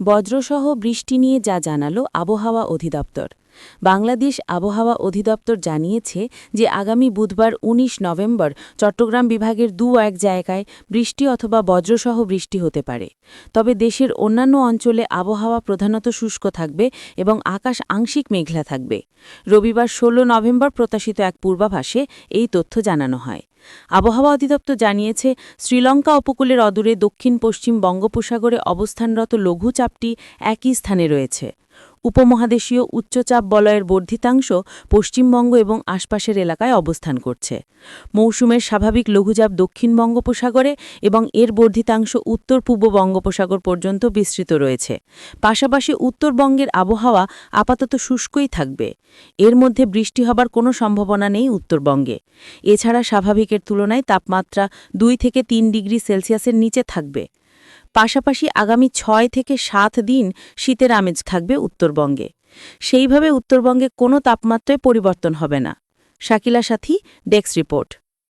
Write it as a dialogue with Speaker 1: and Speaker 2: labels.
Speaker 1: বজ্রসহ বৃষ্টি নিয়ে যা জানালো আবহাওয়া অধিদপ্তর। বাংলাদেশ আবহাওয়া অধিদপ্তর জানিয়েছে যে আগামী বুধবার ১৯ নভেম্বর চট্টগ্রাম বিভাগের দু এক জায়গায় বৃষ্টি অথবা বজ্রসহ বৃষ্টি হতে পারে। তবে দেশের অন্যান্য অঞ্চলে আবহাওয়া প্রধানত শুষ্ক থাকবে এবং আকাশ আংশিক মেঘলা থাকবে। রবিবার ১৬ নভেম্বর প্রত্যাশিত এক পূর্বাভাসে এই তথ্য জানানো হয়। আবহাওয়া অধিদপ্তর জানিয়েছে, শ্রীলঙ্কা উপকূলের অদূরে দক্ষিণ পশ্চিম বঙ্গোপসাগরে অবস্থানরত লঘুচাপটি একই স্থানে রয়েছে। উপমহাদেশীয় উচ্চচাপ বলয়ের বর্ধিতাংশ পশ্চিমবঙ্গ এবং আশপাশের এলাকায় অবস্থান করছে। মৌসুমের স্বাভাবিক লঘুচাপ দক্ষিণ বঙ্গোপসাগরে এবং এর বর্ধিতাংশ উত্তর পূর্ব বঙ্গোপসাগর পর্যন্ত বিস্তৃত রয়েছে। পাশাপাশি উত্তরবঙ্গের আবহাওয়া আপাতত শুষ্কই থাকবে। এর মধ্যে বৃষ্টি হবার কোনো সম্ভাবনা নেই উত্তরবঙ্গে। এছাড়া স্বাভাবিকের তুলনায় তাপমাত্রা দুই থেকে তিন ডিগ্রি সেলসিয়াসের নিচে থাকবে। পাশাপাশি আগামী ছয় থেকে সাত দিন শীতের আমেজ থাকবে উত্তরবঙ্গে। সেইভাবে উত্তরবঙ্গে কোনো তাপমাত্রায় পরিবর্তন হবে না। শাকিলা সাথী, ডেস্ক রিপোর্ট।